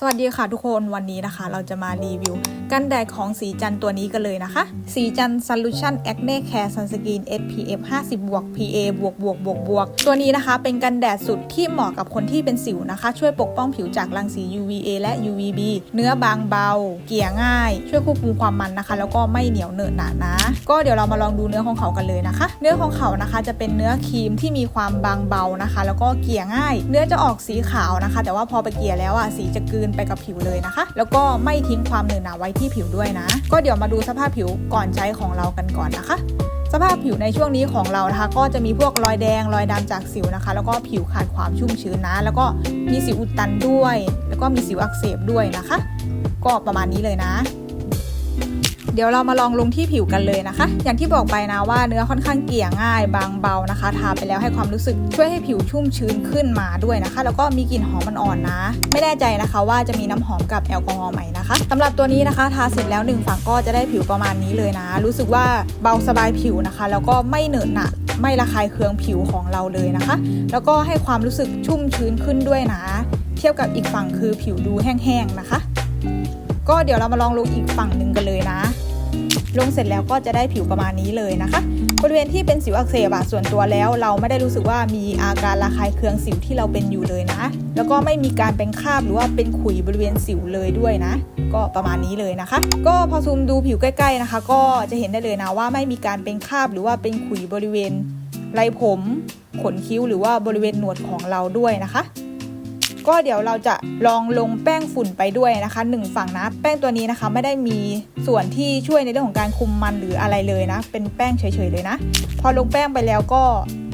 สวัสดีค่ะทุกคนวันนี้นะคะ เราจะมารีวิว กันแดดของสีจันตัวนี้กันเลยนะคะ สีจัน Solution Acne Care Sunscreen SPF 50บวก PA บวกบวกบวกบวกตัวนี้นะคะ เป็นกันแดดสุดที่เหมาะกับคนที่เป็นสิวนะคะ ช่วยปกป้องผิวจากรังสี UVA และ UVB เนื้อบางเบา เกลี่ยง่าย ช่วยควบคุมความมันนะคะ แล้วก็ไม่เหนียวเหนอะหนะนะ ก็เดี๋ยวเรามาลองดูเนื้อของเขากันเลยนะคะ เนื้อของเขานะคะจะเป็นเนื้อครีมที่มีความบางเบานะคะ แล้วก็เกลี่ยง่าย เนื้อจะออกสีขาวนะคะ แต่ว่าพอไปเกลี่ยแล้วอะสีจะกลืนไปกับผิวเลยนะคะ แล้วก็ไม่ทิ้งความเหนอยหนาไว้ที่ผิวด้วยนะ ก็เดี๋ยวมาดูสภาพผิวก่อนใช้ของเรากันก่อนนะคะสภาพผิวในช่วงนี้ของเรานะคะ ก็จะมีพวกรอยแดงรอยดำจากสิวนะคะ แล้วก็ผิวขาดความชุ่มชื้นนะ แล้วก็มีสิวอุดตันด้วย แล้วก็มีสิวอักเสบด้วยนะคะ ก็ประมาณนี้เลยนะ เดี๋ยวเรามาลองลงที่ผิวกันเลยนะคะ อย่างที่บอกไปนะว่าเนื้อค่อนข้างเกลี่ยง่าย บางเบานะคะ ทาไปแล้วให้ความรู้สึกช่วยให้ผิวชุ่มชื้นขึ้นมาด้วยนะคะ แล้วก็มีกลิ่นหอมอ่อนๆนะ ไม่แน่ใจนะคะว่าจะมีน้ำหอมกับแอลกอฮอล์ไหมนะคะสำหรับตัวนี้นะคะ ทาเสร็จแล้วหนึ่งฝั่งก็จะได้ผิวประมาณนี้เลยนะ รู้สึกว่าเบาสบายผิวนะคะ แล้วก็ไม่เหนอะหนะไม่ระคายเคืองผิวของเราเลยนะคะ แล้วก็ให้ความรู้สึกชุ่มชื้นขึ้นด้วยนะ เทียบกับอีกฝั่งคือผิวดูแห้งๆนะคะ ก็เดี๋ยวเรามาลองลงอีกฝั่งหนึ่งกันเลยนะ ลงเสร็จแล้วก็จะได้ผิวประมาณนี้เลยนะคะ บริเวณที่เป็นสิวอักเสบอะส่วนตัวแล้วเราไม่ได้รู้สึกว่ามีอาการระคายเคืองสิวที่เราเป็นอยู่เลยนะ แล้วก็ไม่มีการเป็นคราบหรือว่าเป็นขุยบริเวณสิวเลยด้วยนะ ก็ประมาณนี้เลยนะคะ ก็พอซูมดูผิวใกล้ๆนะคะ ก็จะเห็นได้เลยนะว่าไม่มีการเป็นคราบหรือว่าเป็นขุยบริเวณไรผม ขนคิ้วหรือว่าบริเวณหนวดของเราด้วยนะคะ ก็เดี๋ยวเราจะลองลงแป้งฝุ่นไปด้วยนะคะหนึ่งฝั่งนะ แป้งตัวนี้นะคะไม่ได้มีส่วนที่ช่วยในเรื่องของการคุมมันหรืออะไรเลยนะ เป็นแป้งเฉยๆเลยนะ พอลงแป้งไปแล้วก็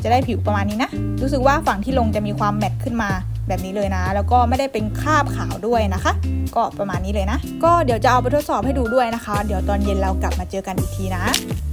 จะได้ผิวประมาณนี้นะ รู้สึกว่าฝั่งที่ลงจะมีความแมตต์ขึ้นมาแบบนี้เลยนะ แล้วก็ไม่ได้เป็นคราบขาวด้วยนะคะ ก็ประมาณนี้เลยนะ ก็เดี๋ยวจะเอาไปทดสอบให้ดูด้วยนะคะ เดี๋ยวตอนเย็นเรากลับมาเจอกันอีกทีนะ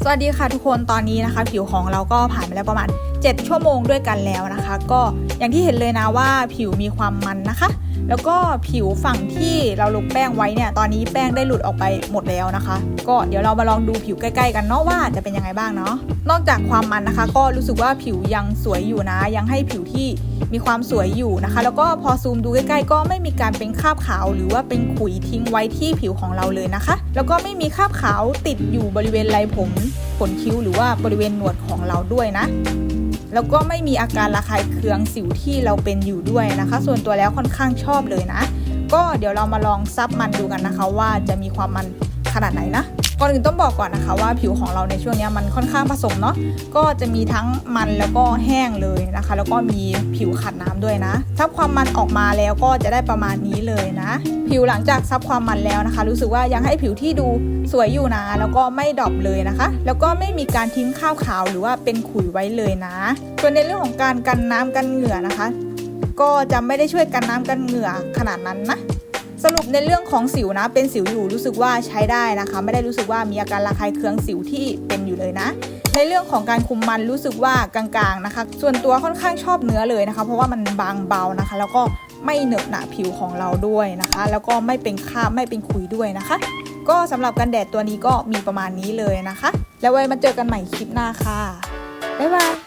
สวัสดีค่ะทุกคนตอนนี้นะคะ ผิวของเราก็ผ่านไปแล้วประมาณ 7 ชั่วโมงด้วยกันแล้วนะคะ ก็อย่างที่เห็นเลยนะว่าผิวมีความมันนะคะ แล้วก็ผิวฝั่งที่เราลงแป้งไว้เนี่ยตอนนี้แป้งได้หลุดออกไปหมดแล้วนะคะ ก็เดี๋ยวเรามาลองดูผิวใกล้ๆกันเนาะว่าจะเป็นยังไงบ้างเนาะนอกจากความมันนะคะ ก็รู้สึกว่าผิวยังสวยอยู่นะ ยังให้ผิวที่ มีความสวยอยู่นะคะ แล้วก็พอซูมดูใกล้ๆ ก็ไม่มีการเป็นคราบขาว หรือว่าเป็นขุยทิ้งไว้ที่ผิวของเราเลยนะคะ แล้วก็ไม่มีคราบขาวติดอยู่บริเวณไรผมขนคิ้ว หรือว่าบริเวณหนวดของเราด้วยนะแล้วก็ไม่มีอาการระคายเคืองสิวที่เราเป็นอยู่ด้วยนะคะ ส่วนตัวแล้วค่อนข้างชอบเลยนะ ก็เดี๋ยวเรามาลองซับมันดูกันนะคะ ว่าจะมีความมันขนาดไหนนะ ก่อนอื่นต้องบอกก่อนนะคะว่าผิวของเราในช่วงนี้มันค่อนข้างผสมเนาะก็จะมีทั้งมันแล้วก็แห้งเลยนะคะ แล้วก็มีผิวขัดน้ำด้วยนะซับความมันออกมาแล้วก็จะได้ประมาณนี้เลยนะ ผิวหลังจากซับความมันแล้วนะคะ รู้สึกว่ายังให้ผิวที่ดูสวยอยู่นะแล้วก็ไม่ดรอปเลยนะคะ แล้วก็ไม่มีการทิ้งข้าวขาวหรือว่าเป็นขุยไว้เลยนะส่วนในเรื่องของการกันน้ำกันเหงื่อนะคะ ก็จะไม่ได้ช่วยกันน้ำกันเหงื่อขนาดนั้นนะ สรุปในเรื่องของสิวนะ เป็นสิวอยู่รู้สึกว่าใช้ได้นะคะ ไม่ได้รู้สึกว่ามีอาการระคายเคืองสิวที่เป็นอยู่เลยนะ ในเรื่องของการคุมมันรู้สึกว่ากลางๆนะคะ ส่วนตัวค่อนข้างชอบเนื้อเลยนะคะ เพราะว่ามันบางเบานะคะ แล้วก็ไม่เหนอะหนะผิวของเราด้วยนะคะ แล้วก็ไม่เป็นคราบไม่เป็นขุยด้วยนะคะ ก็สำหรับกันแดดตัวนี้ก็มีประมาณนี้เลยนะคะ แล้วไว้มาเจอกันใหม่คลิปหน้าค่ะบ๊ายบาย